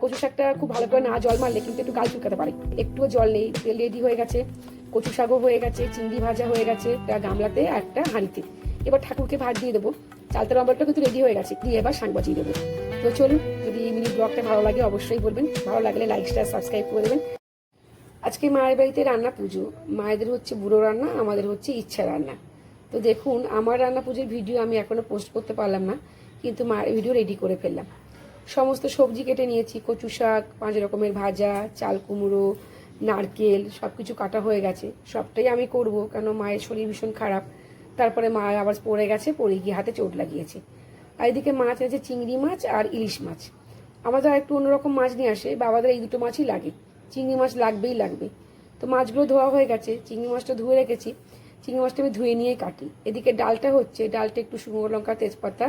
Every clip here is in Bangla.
কচু শাকটা খুব ভালো করে না জল মারলে কিন্তু একটু গাল চুলকাতে পারে। একটুও জল নেই তেল রেডি হয়ে গেছে। কচু শাকও হয়ে গেছে, চিংড়ি ভাজা হয়ে গেছে, একটা গামলাতে একটা হাঁড়িতে। এবার ঠাকুরকে ভাত দিয়ে দেবো। চালতার অম্বলটা কিন্তু রেডি হয়ে গেছে, দিয়ে এবার শাক বাজিয়ে দেবো। তো চলুন, যদি মিনি ব্লগটা ভালো লাগে অবশ্যই বলবেন, ভালো লাগলে লাইক স্টার সাবস্ক্রাইব করে দেবেন। আজকে মায়ের বাড়িতে রান্না পুজো, মায়েদের হচ্ছে বুড়ো রান্না, আমাদের হচ্ছে ইচ্ছা রান্না। তো দেখুন, আমার রান্না পুজোর ভিডিও আমি এখনও পোস্ট করতে পারলাম না, কিন্তু মায়ের ভিডিও রেডি করে ফেললাম। সমস্ত সবজি কেটে নিয়েছি, কচু শাক, পাঁচ রকমের ভাজা, চাল কুমড়ো, নারকেল সব কিছু কাটা হয়ে গেছে। সবটাই আমি করব কেন মায়ের শরীর ভীষণ খারাপ। তারপরে মা আবার পড়ে গেছে, পড়ে গিয়ে হাতে চোট লাগিয়েছে। আর এদিকে মাছ আছে চিংড়ি মাছ আর ইলিশ মাছ। আমাদের একটু অন্যরকম মাছ নিয়ে আসে, বাবাদের এই দুটো মাছই লাগে। চিংড়ি মাছ লাগবেই লাগবে। তো মাছগুলো ধোয়া হয়ে গেছে, চিংড়ি মাছটা ধুয়ে রেখেছি। চিংড়ি মাছটা আমি ধুয়ে নিয়ে কাটি। এদিকে ডালটা হচ্ছে, ডালটা একটু শুকনো লঙ্কা, তেজপাতা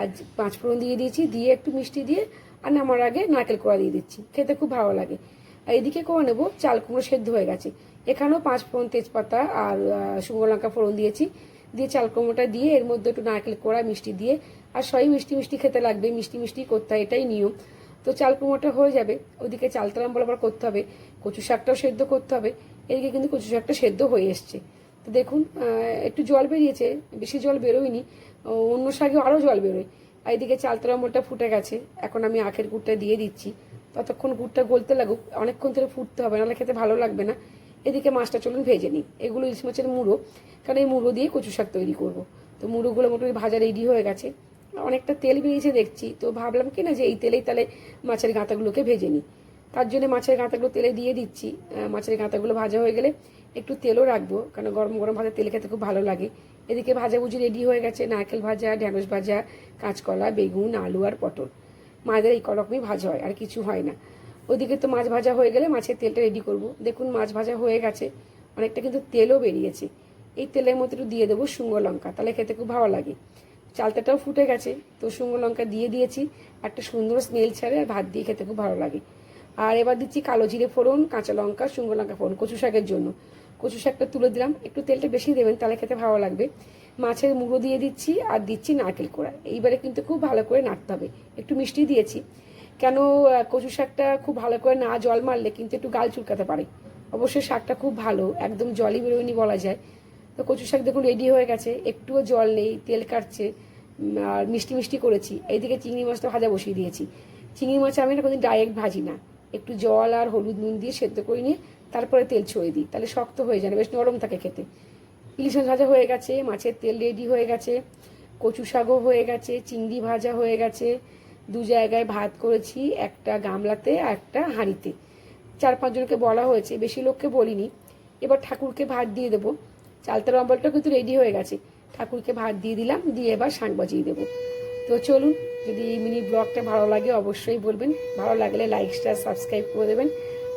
আর পাঁচ ফোড়ন দিয়ে দিয়েছি, দিয়ে একটু মিষ্টি দিয়ে আর নামার আগে নারকেল কোড়া দিয়ে দিচ্ছি। খেতে খুব ভালো লাগে। আর এদিকে করে নেব, চাল কুমড়ো সেদ্ধ হয়ে গেছে। এখানেও পাঁচ ফোড়ন, তেজপাতা আর শুকনো লঙ্কা ফোড়ন দিয়েছি। দিয়ে চাল কুমড়োটা দিয়ে এর মধ্যে একটু নারকেল কোড়া, মিষ্টি দিয়ে আর সবই মিষ্টি মিষ্টি খেতে লাগবে। মিষ্টি মিষ্টি করতে এটাই নিয়ম। তো চাল কুমড়োটা হয়ে যাবে। ওদিকে চালটা আম্বল আবার করতে হবে। কচু শাকটাও সেদ্ধ করতে হবে। এদিকে কিন্তু কচু শাকটা সেদ্ধ হয়ে এসছে। তো দেখুন একটু জল বেরিয়েছে, বেশি জল বেরোয়নি অন্য শাকে আরও জল বেরোয়। আর এদিকে চালতা আম্বলটা ফুটে গেছে, এখন আমি আখের গুড়টা দিয়ে দিচ্ছি। ততক্ষণ গুড়টা গলতে লাগুক, অনেকক্ষণ ধরে ফুটতে হবে, নাহলে খেতে ভালো লাগবে না। এদিকে মাছটা চলুন ভেজে নিই। এগুলো ইলিশ মাছের মুড়ো, কারণ এই মুড়ো দিয়ে কচু শাক তৈরি করব। তো মুড়োগুলো মোটামুটি ভাজা রেডি হয়ে গেছে। অনেকটা তেল বেরিয়েছে দেখছি, তো ভাবলাম কি না যে এই তেলেই তাহলে মাছের গাঁতাগুলোকে ভেজে নিই। তার জন্য মাছের গাঁতাগুলো তেলে দিয়ে দিচ্ছি। মাছের গাঁতাগুলো ভাজা হয়ে গেলে একটু তেলও রাখব কারণ গরম গরম ভাজা তেল খেতে খুব ভালো লাগে। এদিকে ভাজাভুজি রেডি হয়ে গেছে, নারকেল ভাজা, ঢ্যাঁড়স ভাজা, কাঁচকলা, বেগুন, আলু আর পটল। মায়েদের এই রকমই ভাজা হয়, আর কিছু হয় না। ওদিকে তো মাছ ভাজা হয়ে গেলে মাছের তেলটা রেডি করব। দেখুন মাছ ভাজা হয়ে গেছে, অনেকটা কিন্তু তেলও বেরিয়েছে। এই তেলের মধ্যে একটু দিয়ে দেবো শুকনো লঙ্কা, তাহলে খেতে খুব ভালো লাগে। চালতাটাও ফুটে গেছে, তো শুকনো লঙ্কা দিয়ে দিয়েছি, একটা সুন্দর স্মেল ছাড়ে আর ভাত দিয়ে খেতে খুব ভালো লাগে। আর এবার দিচ্ছি কালো জিরে ফোড়ন, কাঁচা লঙ্কা, শুকনো লঙ্কা ফোড়ন, কচু শাকের জন্য। কচু শাকটা তুলে দিলাম। একটু তেলটা বেশি দেবেন, তাহলে খেতে ভালো লাগবে। মাছের মুড়ো দিয়ে দিচ্ছি আর দিচ্ছি নারকেল কোড়া। এইবারে কিন্তু খুব ভালো করে নাড়তে হবে। একটু মিষ্টি দিয়েছি। কেন কচু শাকটা খুব ভালো করে না জল মারলে কিন্তু একটু গাল চুলকাতে পারে। অবশ্যই শাকটা খুব ভালো, একদম জলই বেরোয়নি বলা যায়। তো কচু শাক দেখুন রেডি হয়ে গেছে, একটুও জল নেই, তেল কাটছে আর মিষ্টি মিষ্টি করেছি। এইদিকে চিংড়ি মাছটা ভাজা বসিয়ে দিয়েছি। চিংড়ি মাছ আমি না কোনোদিন ডাইরেক্ট ভাজি না। একটু জল আর হলুদ নুন দিয়ে সেদ্ধ করে নিয়ে তারপরে তেল ছড়িয়ে দিই, তাহলে শক্ত হয়ে যায় বেশ নরম থাকে খেতে। ইলিশ মাছ ভাজা হয়ে গেছে, মাছের তেল রেডি হয়ে গেছে, কচু শাকও হয়ে গেছে, চিংড়ি ভাজা হয়ে গেছে। দু জায়গায় ভাত করেছি, একটা গামলাতে আর একটা হাঁড়িতে। চার পাঁচজনকে বলা হয়েছে, বেশি লোককে বলিনি। এবার ঠাকুরকে ভাত দিয়ে দেবো। চালতার অম্বলটা কিন্তু রেডি হয়ে গেছে। ঠাকুরকে ভাত দিয়ে দিলাম, দিয়ে এবার শাঁখ বাজিয়ে দেবো। তো চলুন, যদি এই মিনি ব্লগটা ভালো লাগে অবশ্যই বলবেন। ভালো লাগলে লাইক স্টার সাবস্ক্রাইব করে দেবেন।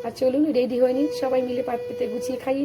আর চলুন রেডি হয়ে নিন সবাই মিলে পাত পেতে গুছিয়ে খাই